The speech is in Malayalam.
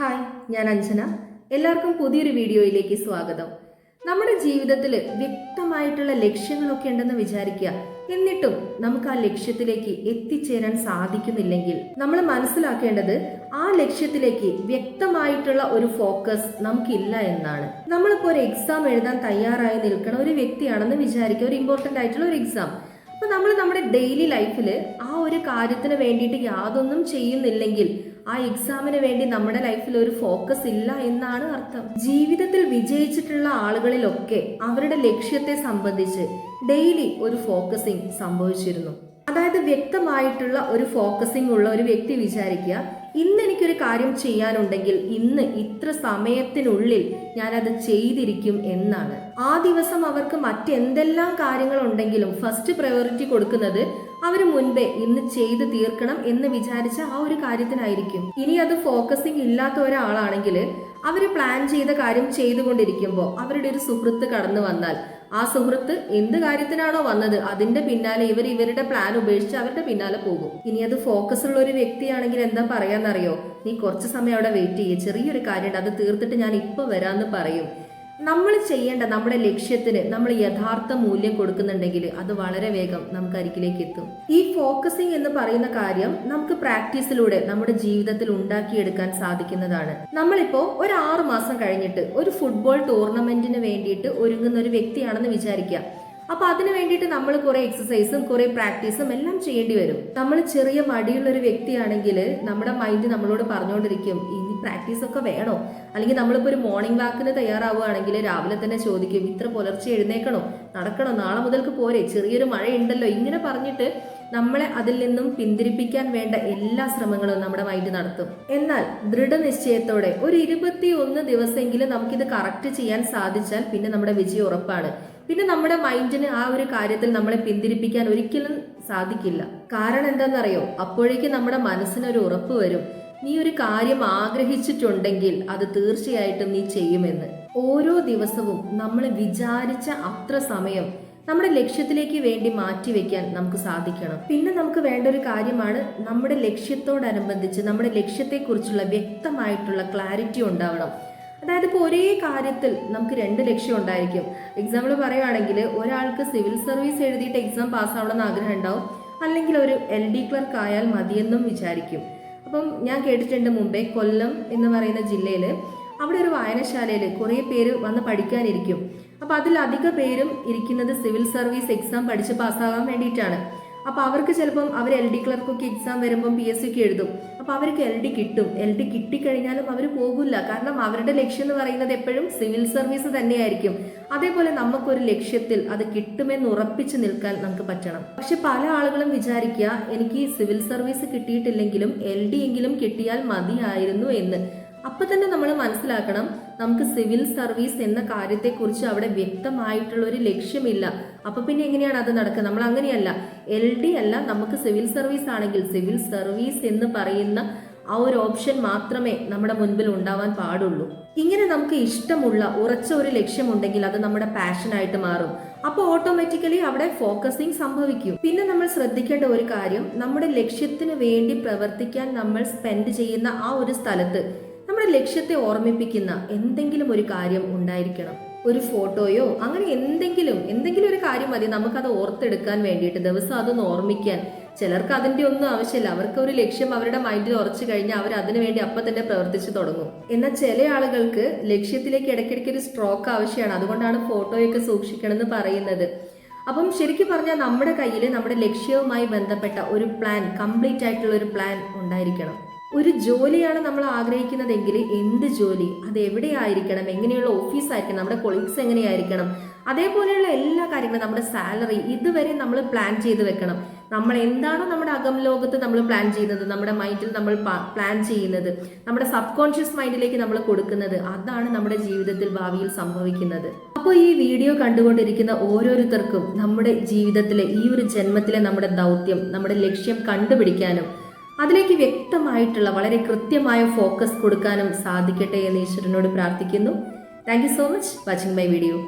ഹായ് ഞാൻ അഞ്ജന. എല്ലാവർക്കും പുതിയൊരു വീഡിയോയിലേക്ക് സ്വാഗതം. നമ്മുടെ ജീവിതത്തിൽ വ്യക്തമായിട്ടുള്ള ലക്ഷ്യങ്ങളൊക്കെ ഉണ്ടെന്ന് വിചാരിക്കുക. എന്നിട്ടും നമുക്ക് ആ ലക്ഷ്യത്തിലേക്ക് എത്തിച്ചേരാൻ സാധിക്കുന്നില്ലെങ്കിൽ നമ്മൾ മനസ്സിലാക്കേണ്ടത് ആ ലക്ഷ്യത്തിലേക്ക് വ്യക്തമായിട്ടുള്ള ഒരു ഫോക്കസ് നമുക്കില്ല എന്നാണ്. നമ്മളിപ്പോൾ ഒരു എക്സാം എഴുതാൻ തയ്യാറായി നിൽക്കുന്ന ഒരു വ്യക്തിയാണെന്ന് വിചാരിക്കുക. ഒരു ഇമ്പോർട്ടന്റ് ആയിട്ടുള്ള ഒരു എക്സാം അപ്പൊ നമ്മൾ നമ്മുടെ ഡെയിലി ലൈഫിൽ ആ ഒരു കാര്യത്തിന് വേണ്ടിയിട്ട് യാതൊന്നും ചെയ്യുന്നില്ലെങ്കിൽ ആ എക്സാമിന് വേണ്ടി നമ്മുടെ ലൈഫിൽ ഒരു ഫോക്കസ് ഇല്ല എന്നാണ് അർത്ഥം. ജീവിതത്തിൽ വിജയിച്ചിട്ടുള്ള ആളുകളിലൊക്കെ അവരുടെ ലക്ഷ്യത്തെ സംബന്ധിച്ച് ഡെയിലി ഒരു ഫോക്കസിംഗ് സംഭവിച്ചിരുന്നു. അതായത് വ്യക്തമായിട്ടുള്ള ഒരു ഫോക്കസിംഗ് ഉള്ള ഒരു വ്യക്തി വിചാരിക്കുക ഇന്ന് എനിക്കൊരു കാര്യം ചെയ്യാനുണ്ടെങ്കിൽ ഇന്ന് ഇത്ര സമയത്തിനുള്ളിൽ ഞാൻ അത് ചെയ്തിരിക്കും എന്നാണ്. ആ ദിവസം അവർക്ക് മറ്റെന്തെല്ലാം കാര്യങ്ങൾ ഉണ്ടെങ്കിലും ഫസ്റ്റ് പ്രയോറിറ്റി കൊടുക്കുന്നത് അവർ മുൻപേ ഇന്ന് ചെയ്ത് തീർക്കണം എന്ന് വിചാരിച്ച ആ ഒരു കാര്യത്തിനായിരിക്കും. ഇനി അത് ഫോക്കസിംഗ് ഇല്ലാത്ത ഒരാളാണെങ്കിൽ അവർ പ്ലാൻ ചെയ്ത കാര്യം ചെയ്തുകൊണ്ടിരിക്കുമ്പോൾ അവരുടെ ഒരു സുഹൃത്ത് കടന്നു വന്നാൽ ആ സുഹൃത്ത് എന്ത് കാര്യത്തിനാണോ വന്നത് അതിന്റെ പിന്നാലെ ഇവർ ഇവരുടെ പ്ലാൻ ഉപേക്ഷിച്ച് അവരുടെ പിന്നാലെ പോകും. ഇനി അത് ഫോക്കസ് ഉള്ള ഒരു വ്യക്തിയാണെങ്കിൽ എന്താ പറയാന്നറിയോ? നീ കുറച്ച് സമയം അവിടെ വെയിറ്റ് ചെയ്യുക ചെറിയൊരു കാര്യമുണ്ട് അത് തീർത്തിട്ട് ഞാൻ ഇപ്പൊ വരാന്ന് പറയും. നമ്മൾ ചെയ്യേണ്ട നമ്മുടെ ലക്ഷ്യത്തിന് നമ്മൾ യഥാർത്ഥ മൂല്യം കൊടുക്കുന്നുണ്ടെങ്കിൽ അത് വളരെ വേഗം നമുക്ക് അരികിലേക്ക് എത്തും. ഈ ഫോക്കസിംഗ് എന്ന് പറയുന്ന കാര്യം നമുക്ക് പ്രാക്ടീസിലൂടെ നമ്മുടെ ജീവിതത്തിൽ ഉണ്ടാക്കിയെടുക്കാൻ സാധിക്കുന്നതാണ്. നമ്മളിപ്പോ ഒരു ആറു മാസം കഴിഞ്ഞിട്ട് ഒരു ഫുട്ബോൾ ടൂർണമെന്റിന് വേണ്ടിയിട്ട് ഒരുങ്ങുന്ന ഒരു വ്യക്തിയാണെന്ന് വിചാരിക്കുക. അപ്പൊ അതിന് വേണ്ടിയിട്ട് നമ്മൾ കുറെ എക്സസൈസും കുറെ പ്രാക്ടീസും എല്ലാം ചെയ്യേണ്ടി വരും. നമ്മൾ ചെറിയ മടിയുള്ള ഒരു വ്യക്തിയാണെങ്കിൽ നമ്മുടെ മൈൻഡ് നമ്മളോട് പറഞ്ഞുകൊണ്ടിരിക്കും പ്രാക്ടീസ് ഒക്കെ വേണോ? അല്ലെങ്കിൽ നമ്മളിപ്പോൾ ഒരു മോർണിംഗ് വാക്കിന് തയ്യാറാവുകയാണെങ്കിൽ രാവിലെ തന്നെ ചോദിക്കും ഇത്ര പുലർച്ചെ എഴുന്നേക്കണോ? നടക്കണോ? നാളെ മുതൽക്ക് പോരെ ചെറിയൊരു മഴയുണ്ടല്ലോ. ഇങ്ങനെ പറഞ്ഞിട്ട് നമ്മളെ അതിൽ നിന്നും പിന്തിരിപ്പിക്കാൻ വേണ്ട എല്ലാ ശ്രമങ്ങളും നമ്മുടെ മൈൻഡ് നടത്തും. എന്നാൽ ദൃഢനിശ്ചയത്തോടെ ഒരു ഇരുപത്തി ഒന്ന് ദിവസമെങ്കിലും നമുക്കിത് കറക്റ്റ് ചെയ്യാൻ സാധിച്ചാൽ പിന്നെ നമ്മുടെ വിജയം ഉറപ്പാണ്. പിന്നെ നമ്മുടെ മൈൻഡിന് ആ ഒരു കാര്യത്തിൽ നമ്മളെ പിന്തിരിപ്പിക്കാൻ ഒരിക്കലും സാധിക്കില്ല. കാരണം എന്താണെന്നറിയോ? അപ്പോഴേക്കും നമ്മുടെ മനസ്സിനൊരു ഉറപ്പ് വരും. നീ ഒരു കാര്യം ആഗ്രഹിച്ചിട്ടുണ്ടെങ്കിൽ അത് തീർച്ചയായിട്ടും നീ ചെയ്യുമെന്ന്. ഓരോ ദിവസവും നമ്മൾ വിചാരിച്ച അത്ര സമയം നമ്മുടെ ലക്ഷ്യത്തിലേക്ക് വേണ്ടി മാറ്റിവെക്കാൻ നമുക്ക് സാധിക്കണം. പിന്നെ നമുക്ക് വേണ്ട ഒരു കാര്യമാണ് നമ്മുടെ ലക്ഷ്യത്തോടനുബന്ധിച്ച് നമ്മുടെ ലക്ഷ്യത്തെക്കുറിച്ചുള്ള വ്യക്തമായിട്ടുള്ള ക്ലാരിറ്റി ഉണ്ടാവണം. അതായത് ഇപ്പോൾ ഒരേ കാര്യത്തിൽ നമുക്ക് രണ്ട് ലക്ഷ്യം ഉണ്ടായിരിക്കും. എക്സാമ്പിൾ പറയുകയാണെങ്കിൽ ഒരാൾക്ക് സിവിൽ സർവീസ് എഴുതിയിട്ട് എക്സാം പാസ്സാവണമെന്ന് ആഗ്രഹം ഉണ്ടാവും. അല്ലെങ്കിൽ ഒരു എൽ ഡി ക്ലർക്ക് ആയാൽ മതിയെന്നും വിചാരിക്കും. അപ്പം ഞാൻ കേട്ടിട്ടുണ്ട് മുമ്പേ കൊല്ലം എന്ന് പറയുന്ന ജില്ലയിൽ അവിടെ ഒരു വായനശാലയിൽ കുറേ പേര് വന്ന് പഠിക്കാനിരിക്കും. അപ്പോൾ അതിലധിക പേരും ഇരിക്കുന്നത് സിവിൽ സർവീസ് എക്സാം പഠിച്ച് പാസ്സാകാൻ വേണ്ടിയിട്ടാണ്. അപ്പോൾ അവർക്ക് ചിലപ്പം അവർ എൽ ഡി ക്ലർക്കൊക്കെ എക്സാം വരുമ്പം പി എസ് സിക്ക് എഴുതും. അപ്പോൾ അവർക്ക് എൽ ഡി കിട്ടും. എൽ ഡി കിട്ടിക്കഴിഞ്ഞാലും അവർ പോകില്ല കാരണം അവരുടെ ലക്ഷ്യം എന്ന് പറയുന്നത് എപ്പോഴും സിവിൽ സർവീസ് തന്നെയായിരിക്കും. അതേപോലെ നമുക്കൊരു ലക്ഷ്യത്തിൽ അത് കിട്ടുമെന്ന് ഉറപ്പിച്ചു നിൽക്കാൻ നമുക്ക് പറ്റണം. പക്ഷെ പല ആളുകളും വിചാരിക്കുക എനിക്ക് സിവിൽ സർവീസ് കിട്ടിയിട്ടില്ലെങ്കിലും എൽ ഡി എങ്കിലും കിട്ടിയാൽ മതിയായിരുന്നു എന്ന്. അപ്പം തന്നെ നമ്മൾ മനസ്സിലാക്കണം നമുക്ക് സിവിൽ സർവീസ് എന്ന കാര്യത്തെക്കുറിച്ച് അവിടെ വ്യക്തമായിട്ടുള്ള ഒരു ലക്ഷ്യമില്ല. അപ്പൊ പിന്നെ എങ്ങനെയാണ് അത് നടക്കുക? നമ്മൾ അങ്ങനെയല്ല. എൽ ഡി അല്ല നമുക്ക് സിവിൽ സർവീസ് ആണെങ്കിൽ സിവിൽ സർവീസ് എന്ന് പറയുന്ന ആ ഒരു ഓപ്ഷൻ മാത്രമേ നമ്മുടെ മുൻപിൽ ഉണ്ടാവാൻ പാടുള്ളൂ. ഇങ്ങനെ നമുക്ക് ഇഷ്ടമുള്ള ഉറച്ച ഒരു ലക്ഷ്യമുണ്ടെങ്കിൽ അത് നമ്മുടെ പാഷനായിട്ട് മാറും. അപ്പോൾ ഓട്ടോമാറ്റിക്കലി അവിടെ ഫോക്കസിങ് സംഭവിക്കും. പിന്നെ നമ്മൾ ശ്രദ്ധിക്കേണ്ട ഒരു കാര്യം നമ്മുടെ ലക്ഷ്യത്തിന് വേണ്ടി പ്രവർത്തിക്കാൻ നമ്മൾ സ്പെൻഡ് ചെയ്യുന്ന ആ ഒരു സ്ഥലത്ത് നമ്മുടെ ലക്ഷ്യത്തെ ഓർമ്മിപ്പിക്കുന്ന എന്തെങ്കിലും ഒരു കാര്യം ഉണ്ടായിരിക്കണം. ഒരു ഫോട്ടോയോ അങ്ങനെ എന്തെങ്കിലും എന്തെങ്കിലും ഒരു കാര്യം മതി. നമുക്കത് ഓർത്തെടുക്കാൻ വേണ്ടിയിട്ട് ദിവസം അതൊന്ന് ഓർമ്മിക്കാൻ. ചിലർക്ക് അതിന്റെ ഒന്നും ആവശ്യമില്ല. അവർക്ക് ഒരു ലക്ഷ്യം അവരുടെ മൈൻഡിൽ ഉറച്ചു കഴിഞ്ഞാൽ അവർ അതിനു വേണ്ടി അപ്പം തന്നെ പ്രവർത്തിച്ചു തുടങ്ങും. എന്നാൽ ചില ആളുകൾക്ക് ലക്ഷ്യത്തിലേക്ക് ഇടയ്ക്കിടയ്ക്ക് ഒരു സ്ട്രോക്ക് ആവശ്യമാണ്. അതുകൊണ്ടാണ് ഫോട്ടോയൊക്കെ സൂക്ഷിക്കണമെന്ന് പറയുന്നത്. അപ്പം ശരിക്കും പറഞ്ഞാൽ നമ്മുടെ കയ്യിൽ നമ്മുടെ ലക്ഷ്യവുമായി ബന്ധപ്പെട്ട ഒരു പ്ലാൻ കംപ്ലീറ്റ് ആയിട്ടുള്ള ഒരു പ്ലാൻ ഉണ്ടായിരിക്കണം. ഒരു ജോലിയാണ് നമ്മൾ ആഗ്രഹിക്കുന്നതെങ്കിൽ എന്ത് ജോലി? അത് എവിടെയായിരിക്കണം? എങ്ങനെയുള്ള ഓഫീസായിരിക്കണം? നമ്മുടെ കൊളീഗ്സ് എങ്ങനെയായിരിക്കണം? അതേപോലെയുള്ള എല്ലാ കാര്യങ്ങളും നമ്മുടെ സാലറി ഇതുവരെ നമ്മൾ പ്ലാൻ ചെയ്ത് വെക്കണം. നമ്മൾ എന്താണോ നമ്മുടെ അകം ലോകത്ത് നമ്മൾ പ്ലാൻ ചെയ്യുന്നത് നമ്മുടെ മൈൻഡിൽ നമ്മൾ പ്ലാൻ ചെയ്യുന്നത് നമ്മുടെ സബ് കോൺഷ്യസ് മൈൻഡിലേക്ക് നമ്മൾ കൊടുക്കുന്നത് അതാണ് നമ്മുടെ ജീവിതത്തിൽ ഭാവിയിൽ സംഭവിക്കുന്നത്. അപ്പോൾ ഈ വീഡിയോ കണ്ടുകൊണ്ടിരിക്കുന്ന ഓരോരുത്തർക്കും നമ്മുടെ ജീവിതത്തിലെ ഈ ഒരു ജന്മത്തിലെ നമ്മുടെ ദൗത്യം നമ്മുടെ ലക്ഷ്യം കണ്ടുപിടിക്കാനും അതിലേക്ക് വ്യക്തമായിട്ടുള്ള വളരെ കൃത്യമായ ഫോക്കസ് കൊടുക്കാനും സാധിക്കട്ടെ എന്ന് ഈശ്വരനോട് പ്രാർത്ഥിക്കുന്നു. Thank so much watching my video